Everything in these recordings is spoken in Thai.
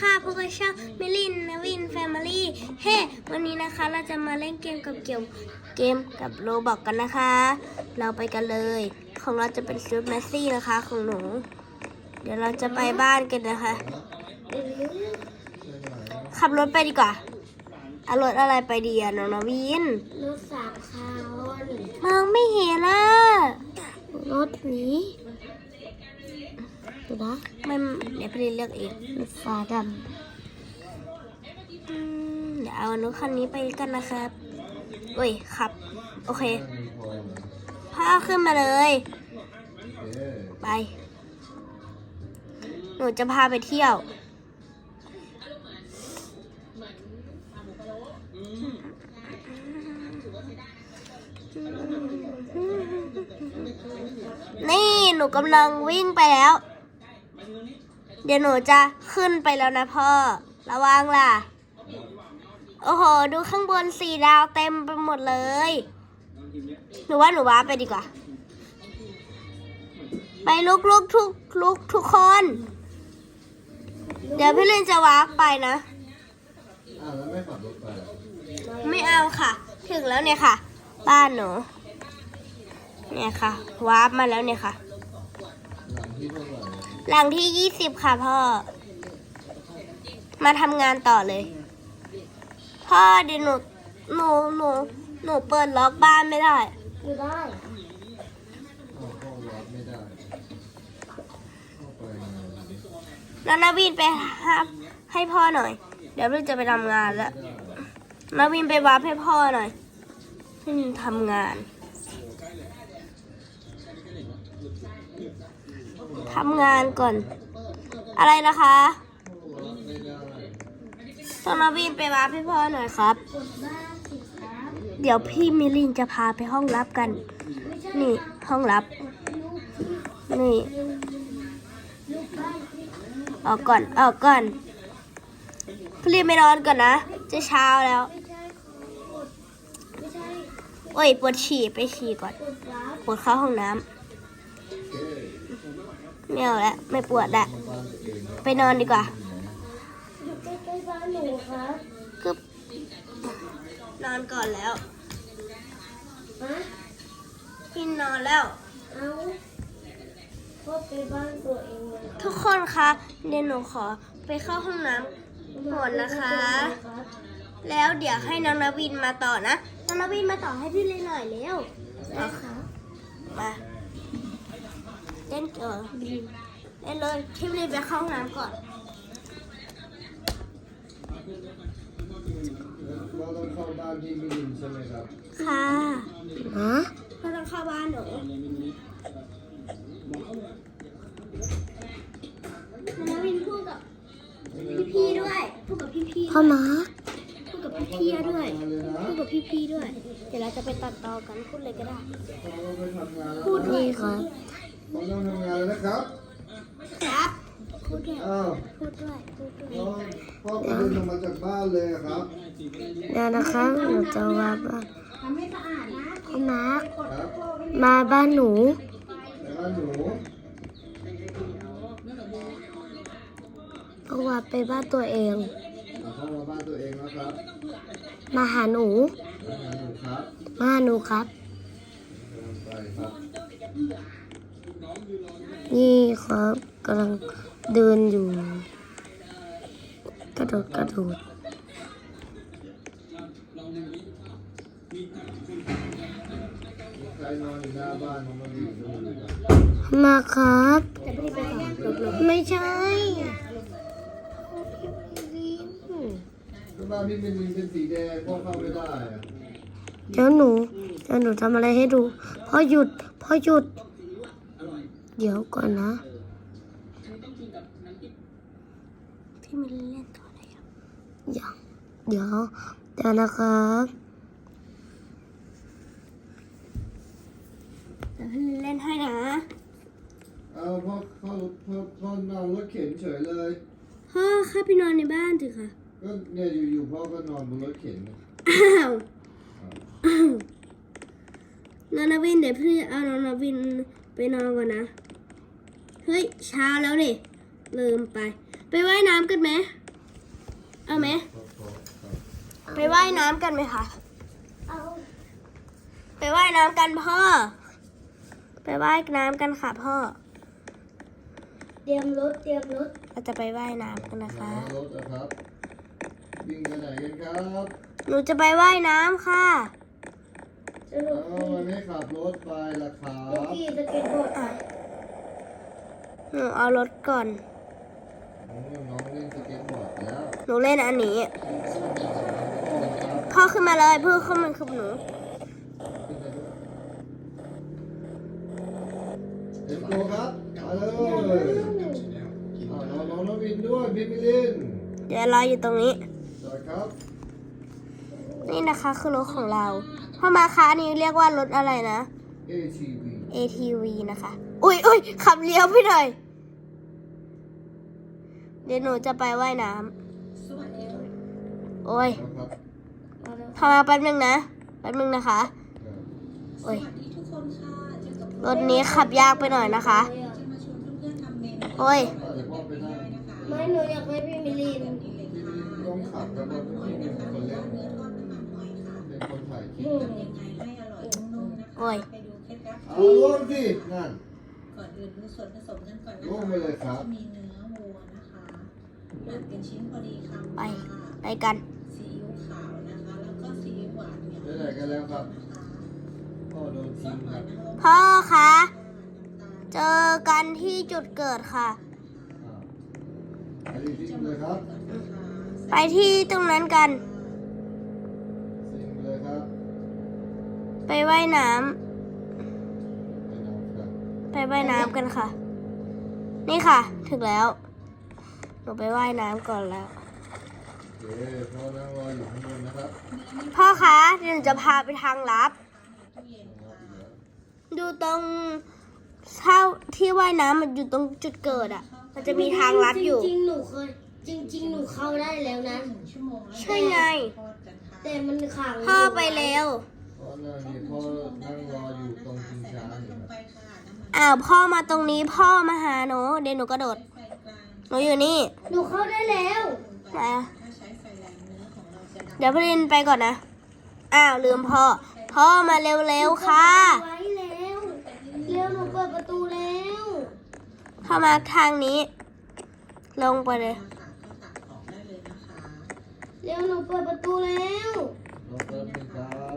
ค่ะพบกับช่องมิลินนวินแฟมิลี่เฮ้วันนี้นะคะเราจะมาเล่นเกมกับเกี่ยวเกมกับโรบอกกันนะคะ เราไปกันเลย ของเราจะเป็นชุดแมสซี่นะคะของหนู เดี๋ยวเราจะไปบ้านกันนะคะ ขับรถไปดีกว่าเอารถอะไรไปดีอะน้องนวินรถสามคาวมองไม่เห็นอะรถนี้ ดูนะมันเดี๋ยวพี่เลือกเองรถฟ้าดอืมเดี๋ยวเอารถคันนี้ไปกันนะครับเอ้ยขับ โอเคพาขึ้นมาเลย ไป หนูจะพาไปเที่ยวนี่ หนูกำลังวิ่งไปแล้ว เดี๋ยวหนูจะขึ้นไปแล้วนะพ่อ ระวังล่ะ โอ้โห ดูข้างบนสีดาวเต็มไปหมดเลย หนูว่าหนูว้าไปดีกว่า ไปลุกลุกทุกลุกทุกคน เดี๋ยวพี่เลนจะว้าไปนะ อ้าวแล้วไม่ขับรถไปเหรอไม่เอาค่ะ ถึงแล้วเนี่ยค่ะ บ้านหนู เนี่ยค่ะ วาร์ปมาแล้วเนี่ยค่ะ หลังที่เท่าไหร่ หลังที่ยี่สิบค่ะพ่อ มาทำงานต่อเลย พ่อเดี๋ยวหนูหนูหนูหนูเปิดล็อกบ้านไม่ได้ได้เข้าเข้ารถไม่ได้แล้วนาวินไปหาให้พ่อหน่อย เดี๋ยวลูกจะไปทำงานแล้วไม่ได้นาวินไปวาร์ปให้พ่อหน่อยพี่ทำงาน ทำงานก่อน อะไรนะคะต้องนาวินไปวาร์ปให้พ่อหน่อยครับ เดี๋ยวพี่มิลินจะพาไปห้องลับกัน นี่ห้องลับ นี่ออกก่อนออกก่อนพี่ลินไปนอนก่อนนะ จะเช้าแล้ว โอ้ยปวดฉี่ไปฉี่ก่อน ปวดเข้าห้องน้ำ ไม่เอาแล้วไม่ปวดละมาบ้านตัวเองแล้วไปนอนดีกว่าอยู่ใกล้ๆบ้านหนูครับกึบนอนก่อนแล้วฮะพี่นอนแล้ว เอาพ่อไปบ้านตัวเองเลยทุกคนคะเดี๋ยวหนูขอไปเข้าห้องน้ำก่อนนะคะครับแล้วเดี๋ยวให้น้องนวินมาต่อนะ น้องนวินมาต่อให้พี่เลยหน่อยเร็วได้ครับมา เล่นเออเล่นเลยพี่เลยไปเข้าห้องน้ำก่อนเราต้องเข้าบ้านที่มิลินใช่ไหมครับ ค่ะฮะก็ต้องเข้าบ้านหนูน้องนวินพูดกับพี่ๆด้วยพูดกับพี่ๆพ่อด้วยมาร์คพูดกับพี่ๆด้วยมาเลยนะพูดกับพี่ๆด้วย เดี๋ยวเราจะไปตัดต่อกันพูดเลยก็ได้เราต้องไปทำงานแล้วพูดนะ นี่ครับเราต้องทำงานแล้วนะครับ ครับพูดด้วยอ้าวพูดด้วยพูดด้วยน้องพ่อกระเด็นออกมาจากบ้านเลยอะครับ เดี๋ยวนะครับหนูจะว่าบ้านทำให้สะอาดนะพ่อมาร์คครับมาบ้านหนู แต่บ้านหนูเพราะว่าไปบ้านตัวเอง เอาเข้ามาบ้านตัวเองแล้วครับมาหาหนู มาหาหนูครับ มาหาหนูครับ ไปครับ นี่ครับกำลังเดินอยู่ กระโดดกระโดดมาครับ ไม่ใช่บ้านพี่มิลินเป็นสีแดงพ่อเข้าไม่ได้เดี๋ยวหนูเดี๋ยวหนูทำอะไรให้ดูพ่อหยุดพ่อหยุด เดี๋ยวก่อนนะๆพี่มิลเล่นต่อได้ยังยังเดี๋ยวเดี๋ยวนะครับเดี๋ยวพี่มิลเล่นให้นะเอาพ่อพ่อพ่อพ่อนอนรถเข็นเฉยเลยพ่อเข้าไปนอนในบ้านเถอะค่ะก็เนี่ยอยู่ๆพ่อก็นอนบนรถเข็นเนี่ยอ้าวอ้าวน้องนาวินเดี๋ยวพี่เอาน้องนาวินไปนอนก่อนนะ เฮ้ย เช้าแล้วนี่ลืมไป ไปว่ายน้ำกันไหมไเอาไหมขอขอครับไปว่ายน้ำกันไหมคะ เอาไปว่ายน้ำกันพ่อ ไปว่ายน้ำกันค่ะพ่อ เตรียมรถเตรียมรถเราจะไปว่ายน้ำกันนะคะมารถนะครับวิ่งไปไหนกันครับหนูจะไปว่ายน้ำค่ะสรุปเอ้ามันไม่ขับรถไปล่ะครัลูกบขี่สเก็ตบอร์ดอะหนู เอารถก่อนโอ้น้องเล่นสเก็ตบอร์ดแล้วหนูเล่นอันนี้ครับพ่อขึ้นมาเลยเพื่อขึ้นมาคือหนูขึ้นไปด้วยเด็กโตครับมาเลยอ้าวน้องน้องน้องวินด้วยพี่มิลินเดี๋ยวรออยู่ตรงนี้จอดครับนี่นะคะคือรถของเราพ่อมาคะอันนี้เรียกว่ารถอะไรนะ ATV ATV นะคะ อุ้ยอุ้ยขับเลี้ยวไปหน่อย เดี๋ยวหนูจะไปว่ายน้ำโอ้ยครับเอาแล้วพอมาแป๊บนึงนะแป๊บนึงนะคะ โอ้ย รถนี้ขับยากไปหน่อยนะคะ โอ้ย เดี๋ยวพ่อไปนั่งไม่หนูอยากให้พี่มิลินพี่มิลินต้องขับแล้วก็ไม่มีคนเล่นเป็นคนถ่ายคลิปโอ้ยเอาลงสินั่น ก่อนอื่นดูส่วนผสมกันก่อนนะลงไปเลยครับจะมีเนื้อวัวนะคะ หั่นเป็นชิ้นพอดีคำไปค่ะไปกันซีอิ๊วขาวนะคะ แล้วก็ซีอิ๊วหวานเนี่ยไปไหนกันแล้วครับนะคะพ่อโดนทิ้งครับพ่อคะเจอกันที่จุดเกิดค่ะอ่าไปที่ทิ้งเลยครับไปที่ตรงนั้นกันทิ้งเลยครับไปว่ายน้ไปน้ำครับำไปว่ายน้ำกันค่ะ นี่ค่ะ ถึงแล้ว หนูไปว่ายน้ำก่อนแล้วโอเคพ่อนั่งรออยู่ข้างบนนะครับพ่อคะเดี๋ยวหนูจะพาไปทางลับเอาอีกแล้วดูตรงเท่าที่ว่ายน้ำมันอยู่ตรงจุดเกิดอะ มันจะมีทางลัดอยู่ จริงๆหนูเคยจริง ๆ หนูเข้าได้แล้วนะหนึ่งชั่วโมงแล้วใช่ไงทอดกันค่ะแต่มันขังพ่อไปแล้ว พ่อนั่งนี่พ่อนั่งรออยู่ตรงชิงช้านี่ครับไปค่ะน้ำมันอ้าวพ่อมาตรงนี้พ่อมาหาหนูเดี๋ยวหนูกระโดดไฟกลางห นูอยู่นี่ หนูเข้าได้แล้วไหนอะถ้าใช้ไฟแรงเนื้อของเราจะดำเดี๋ยวพี่ลินไปก่อนนะ อ้าวลืมพ่อ พ่อมาเร็วๆค่ะ ไว้แล้วเร็วหนูเปิดประตูแล้วพ่อมาทางนี้ ลงไปเลยค่ะก็ตักออกได้เลยนะคะเร็วหนูเปิดประตูแล้วรอแป๊บนึงครับ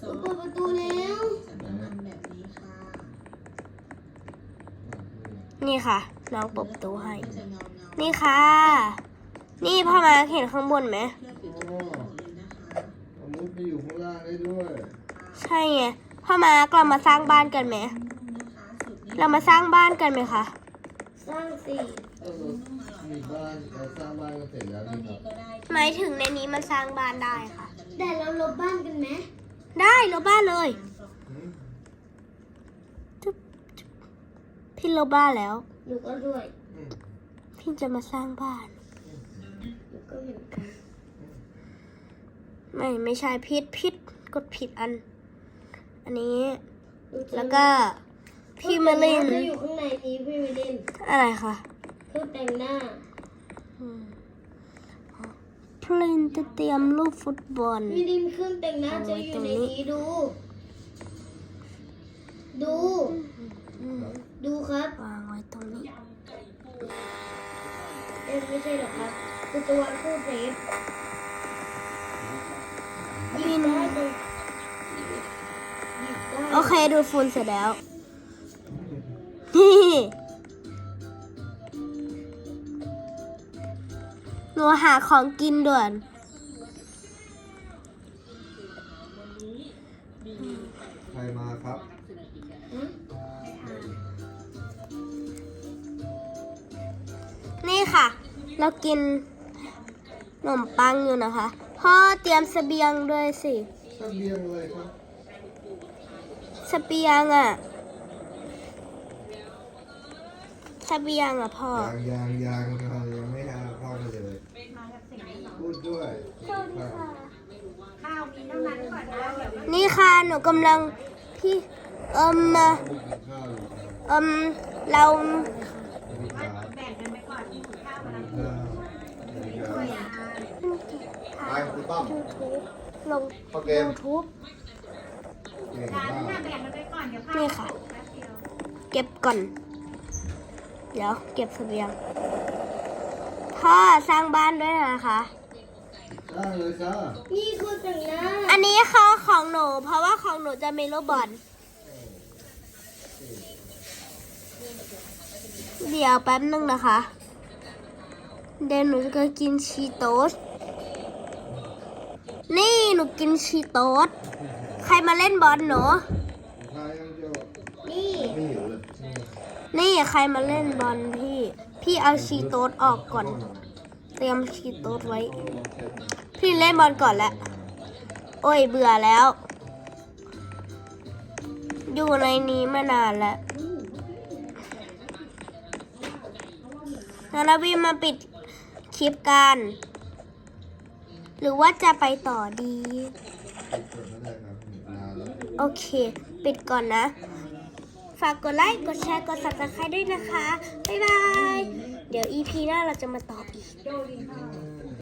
หนูเปิดประตูแล้วจะน้ำมันแบบนี้ค่ะ นี่ค่ะน้องเปิดประตูให้ก็จะเงาเงานี่ค่ะ นี่พ่อมาเห็นข้างบนไหมเคลือบอยู่ตรงนี้หมดเลยนะคะเอามุดไปอยู่ข้างล่างได้ด้วย ใช่ไงพ่อมาเรามาสร้างบ้านกันไหมนะคะสูตรนี้เรามาสร้างบ้านกันไหมคะสร้างสี่เออมีบ้านเราสร้างบ้านกันเสร็จแล้วนี่ครับก็ได้หมายถึงในนี้มันสร้างบ้านได้ค่ะ แต่เราลบบ้านกันไหมได้ลบบ้านเลยหืมพี่ลบบ้านแล้ว หนูก็ด้วยอืมพี่จะมาสร้างบ้าน หนูก็เหมือนกันไม่ไม่ใช่ผิดผิดกดผิดอัน อันนี้หนูจะแล้วก็พี่มาลินจะอยู่ข้างในนี้พี่มาลินอะไรคะเพื่อแต่งหน้าพลินจะเตรียมรูปฟุตบอลพี่ลินเครื่องแต่งหน้าจะอยู่ในนี้ดู ดูอืม ดูครับวางไว้ตรงนี้เอ็มไม่ใช่หรอกครับคือตัวคู่เซฟหยิบได้เลยหยิบได้โอเคดูดฝุ่นเสร็จแล้วนี่หนูหาของกินด่วน เรากินขนมปังอยู่นะคะ พ่อเตรียมเสบียงด้วยสิเสบียงเลยครับเสบียงอะเสบียงอะพ่อยางยางยางเรายังไม่หาเข้ามาเลยพูดด้วยครับนี่ค่ะหนูกำลังพี่เอิมมาพูดกินข้าวอยู่ครับเอิมเรามีข้าวแบ่งกันไปก่อนกินข้าวมาแล้ว คุณต้อม YouTube ลงเข้าเกม YouTube เก่งมากนี่ค่ะ เก็บก่อน เดี๋ยวเก็บเสบียงพ่อสร้างบ้านด้วยนะคะได้เลยจ้านี่คือแต่งหน้าอันนี้เขาของหนู เพราะว่าของหนูจะมีลูกบอลเดี๋ยวแป๊บนึงนะคะ เดี๋ยวหนูจะกินชีโต๊ส นี่หนูกินชีโต๊สใครมาเล่นบอลหนู นี่ นี่ใครมาเล่นบอลพี่ พี่เอาชีโต๊สออกก่อน เตรียมชีโต๊สไว้ พี่เล่นบอลก่อนแหละโอ้ยเบื่อแล้ว อยู่ในนี้มานานแล้วงั้นเราวินมาปิดคลิปกัน หรือว่าจะไปต่อดี โอเค ปิดก่อนนะ ฝากกดไลค์ กดแชร์ กด subscribe ด้วยนะคะ บ๊ายบาย เดี๋ยว EP หน้าเราจะมาต่ออีก